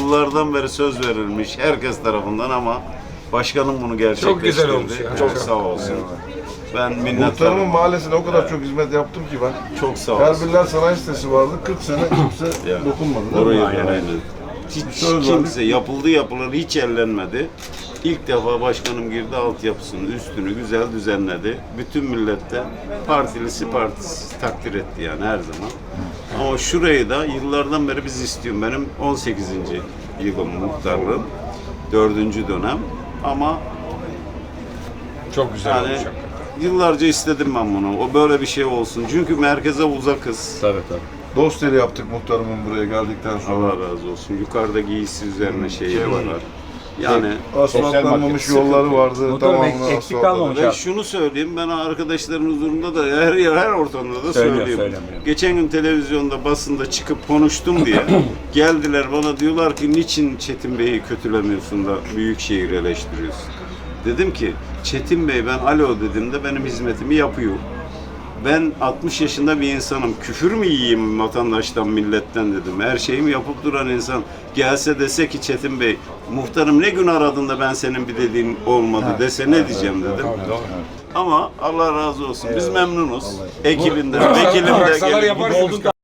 Yıllardan beri söz verilmiş herkes tarafından ama başkanım bunu gerçekleştirdi. Çok güzel olmuş ya. Çok sağ olsun. Ben Muhtarımın minnettarım. mahallesine o kadar çok hizmet yaptım ki ben. Çok sağ olsun. Erbiller Sanayi Sitesi vardı. 40 sene kimse Ya. dokunmadı. değil mi? Orayı aynen. Hiç Söz kimse yapıldı yapılır hiç ellenmedi. İlk defa başkanım girdi altyapısını üstünü güzel düzenledi. Bütün millette partilisi partisi takdir etti yani her zaman. Ama şurayı da yıllardan beri biz istiyorum. Benim 18. yılım muhtarlığım. Dördüncü dönem. Ama Çok güzel yani olmuş. yıllarca istedim ben bunu. O böyle bir şey olsun. Çünkü merkeze uzakız. Tabii tabii. Dost eli yaptık muhtarımın buraya geldikten sonra. Allah razı olsun. Yukarıda giysi üzerine şeyleri var. Yani Asfaltlanmamış yolları vardı. Muhtarım, Tamamını ek- eksik asfaltladık. kalmamış. Ben şunu söyleyeyim, ben arkadaşların huzurunda da her yer, her ortamda da Söylüyor, söyleyeyim. söylemiyor. Geçen gün televizyonda, basında çıkıp konuştum diye geldiler bana diyorlar ki niçin Çetin Bey'i kötülemiyorsun da Büyükşehir eleştiriyorsun. Dedim ki Çetin Bey ben alo dediğimde benim hizmetimi yapıyor. Ben 60 yaşında bir insanım. Küfür mü yiyeyim vatandaştan, milletten dedim. Her şeyimi yapıp duran insan gelse dese ki Çetin Bey, muhtarım ne gün aradın da ben senin bir dediğin olmadı dese ne diyeceğim dedim. Ama Allah razı olsun. Biz memnunuz. Ekibinde, vekilinde Aksalar gelin. yaparsınız.